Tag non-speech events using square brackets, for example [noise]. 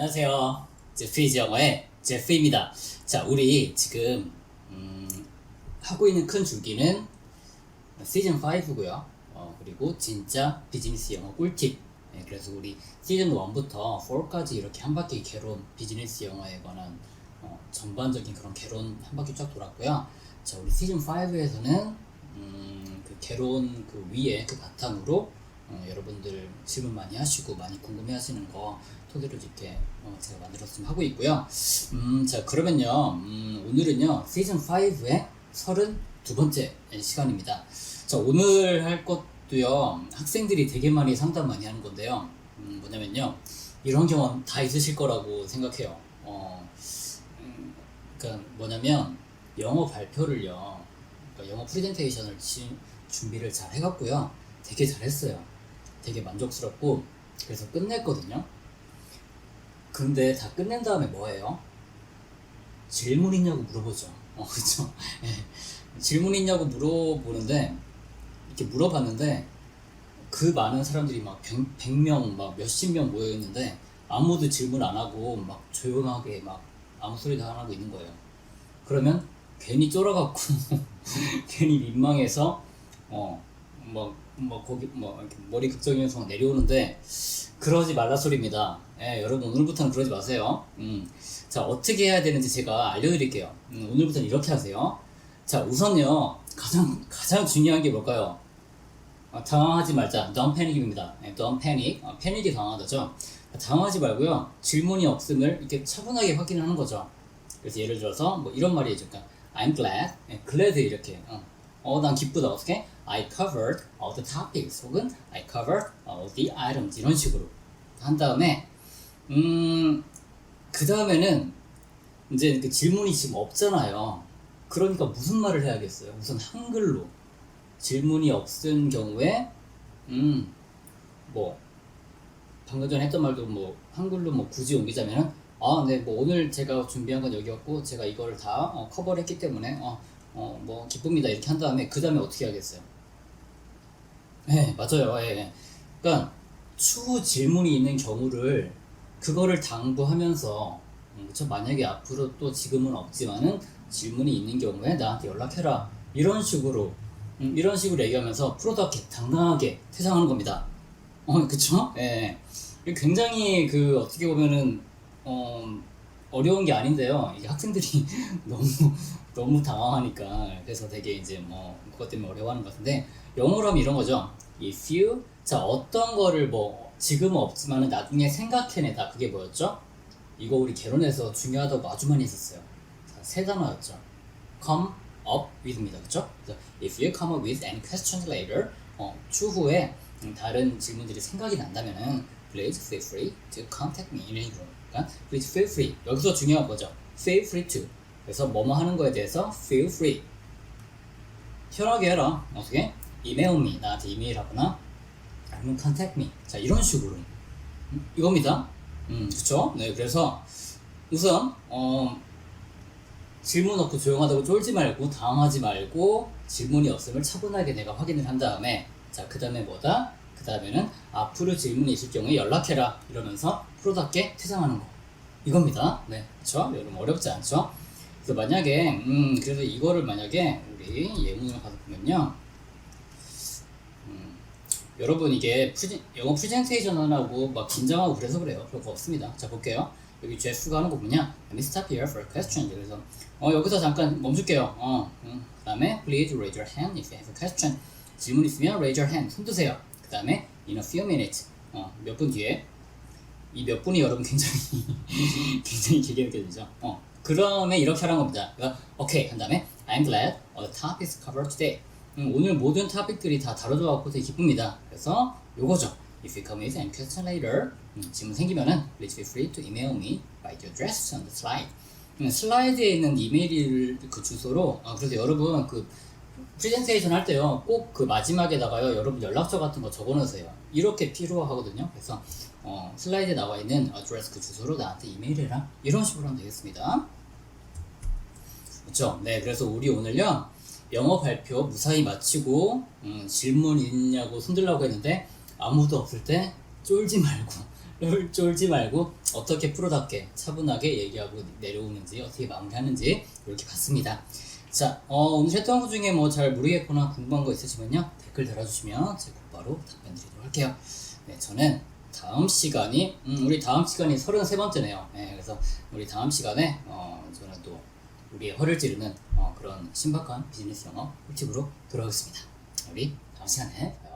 안녕하세요. 제프이즈 영어의 제프입니다. 자, 우리 지금 음, 하고 있는 큰 줄기는 시즌 5고요. 어, 그리고 진짜 비즈니스 영어 꿀팁. 네, 그래서 우리 시즌 1부터 4까지 이렇게 한 바퀴 개론 비즈니스 영어에 관한 어, 전반적인 그런 개론 한 바퀴 쫙 돌았고요. 자, 우리 시즌 5에서는 음, 그 개론 그 위에 그 바탕으로 어, 여러분들 질문 많이 하시고 많이 궁금해 하시는 거 토대로 이렇게 어, 제가 만들었으면 하고 있고요. 음, 자 그러면요 음, 오늘은요 시즌 5의 32번째 시간입니다. 자 오늘 할 것도요 학생들이 되게 많이 상담 많이 하는 건데요. 음, 뭐냐면요 이런 경험 다 있으실 거라고 생각해요. 어, 음, 그러니까 뭐냐면 영어 발표를요, 그러니까 영어 프레젠테이션을 지- 준비를 잘 해갖고요, 되게 잘했어요. 되게 만족스럽고 그래서 끝냈거든요. 근데 다 끝낸 다음에 뭐예요? 질문 있냐고 물어보죠. 어, [laughs] 그죠? 예. 질문 있냐고 물어보는데 이렇게 물어봤는데 그 많은 사람들이 막 100, 명막 몇십 명 모여 있는데 아무도 질문 안 하고 막 조용하게 막 아무 소리도 안 하고 있는 거예요. 그러면 괜히 쫄아갖고 [laughs] 괜히 민망해서 어 뭐 뭐 거기 뭐 머리 극적이면서 막 내려오는데 그러지 말라 소리입니다. 예, 여러분 오늘부터는 그러지 마세요. 음, 자 어떻게 해야 되는지 제가 알려드릴게요. 음, 오늘부터는 이렇게 하세요. 자 우선요 가장 가장 중요한 게 뭘까요? 아, 당황하지 말자. Don't panic입니다. 네, don't panic. 아, 패닉이 당황하다죠. 당황하지 말고요. 질문이 없음을 이렇게 차분하게 확인하는 거죠. 그래서 예를 들어서 뭐 이런 말이 해줄까 I'm glad. 네, glad 이렇게. 어, 어, 난 기쁘다. 어떻게? I covered all the topics. 혹은 I covered all the items. 이런 식으로 한 다음에 음, 그 다음에는 이제 그 질문이 지금 없잖아요. 그러니까 무슨 말을 해야겠어요? 우선 한글로. 질문이 없은 경우에 음 뭐 방금 전에 했던 말도 뭐 한글로 뭐 굳이 옮기자면은 아 네 뭐 오늘 제가 준비한 건 여기였고 제가 이거를 다 어, 커버를 했기 때문에 어 뭐 기쁩니다 이렇게 한 다음에 그 다음에 어떻게 하겠어요? 네 맞아요 예, 예. 그러니까 추후 질문이 있는 경우를 그거를 당부하면서 음, 그쵸 만약에 앞으로 또 지금은 없지만은 질문이 있는 경우에 나한테 연락해라 이런 식으로 음, 이런 식으로 얘기하면서 프로답게 당당하게 퇴장하는 겁니다. 어, 그쵸? 예. 이게 굉장히 그 어떻게 보면은 어, 어려운 게 아닌데요. 이게 학생들이 [laughs] 너무 너무 당황하니까 그래서 되게 이제 뭐 그것 때문에 어려워하는 것 같은데 영어로 하면 이런 거죠. If you 자 어떤 거를 뭐 지금은 없지만은 나중에 생각해내다 그게 뭐였죠? 이거 우리 개론에서 중요하다고 아주 많이 했었어요. 자, 세 단어였죠. come up with입니다. 그쵸? if you come up with any questions later, 어, 추후에 음, 다른 질문들이 생각이 난다면은 please feel free to contact me 이런 식으로. 그러니까 please feel free. 여기서 중요한 거죠. feel free to. 그래서 뭐뭐 하는 거에 대해서 feel free. 편하게 해라. 어떻게? email me. 나한테 이메일 하거나 아니면 contact me. 자, 이런 식으로. 음, 이겁니다. 음, 그쵸? 네, 그래서 우선, 어, 질문 없고 조용하다고 쫄지 말고 당황하지 말고 질문이 없음을 차분하게 내가 확인을 한 다음에 자 그 다음에 뭐다? 그 다음에는 앞으로 질문이 있을 경우에 연락해라 이러면서 프로답게 퇴장하는 거. 이겁니다. 네 그쵸? 여러분 어렵지 않죠? 그래서 만약에 음 그래서 이거를 만약에 우리 예문을 가서 보면요. 음, 여러분 이게 프레젠, 영어 프레젠테이션 하라고 막 긴장하고 그래서 그래요. 그거 없습니다. 자 볼게요. 여기 제프가 하는 거 뭐냐 Let me stop here for a question. 그래서 어 여기서 잠깐 멈출게요. 어 음. 그 다음에 please raise your hand if you have a question. 질문 있으면 raise your hand. 손 드세요 그 다음에 in a few minutes 어 몇 분 뒤에 이 몇 분이 여러분 굉장히 굉장히 길게 느껴지죠 어 그러면 이렇게 하라는 겁니다 그러니까 오케이 한 다음에 I'm glad all the topics covered today 음, 오늘 모든 토픽들이 다 다뤄져갖고 되게 기쁩니다 그래서 요거죠 If you come with any question later 음, 질문 생기면은 please feel free to email me by the address on the slide 음, 슬라이드에 있는 이메일 그 주소로 아, 그래서 여러분 그 프레젠테이션 할 때요 꼭 그 마지막에다가요 여러분 연락처 같은 거 적어놓으세요. 이렇게 필요하거든요. 그래서 어, 슬라이드에 나와 있는 어드레스 그 주소로 나한테 이메일해라. 이런 식으로 하면 되겠습니다. 그렇죠? 네 그래서 우리 오늘요 영어 발표 무사히 마치고 음, 질문 있냐고 손들라고 했는데 아무도 없을 때 쫄지 말고 [laughs] 쫄, 쫄지 말고 어떻게 프로답게 차분하게 얘기하고 내려오는지 어떻게 마무리하는지 이렇게 봤습니다. 자, 어, 오늘 했던 것 중에 뭐 잘 모르겠거나 궁금한 거 있으시면요 댓글 달아주시면 제가 곧바로 답변 드리도록 할게요. 네, 저는 다음 시간이 음, 우리 다음 시간이 33번째네요. 네, 그래서 우리 다음 시간에 어, 저는 또 우리의 허를 찌르는 어, 그런 신박한 비즈니스 영어 꿀팁으로 돌아오겠습니다. 우리 다음 시간에.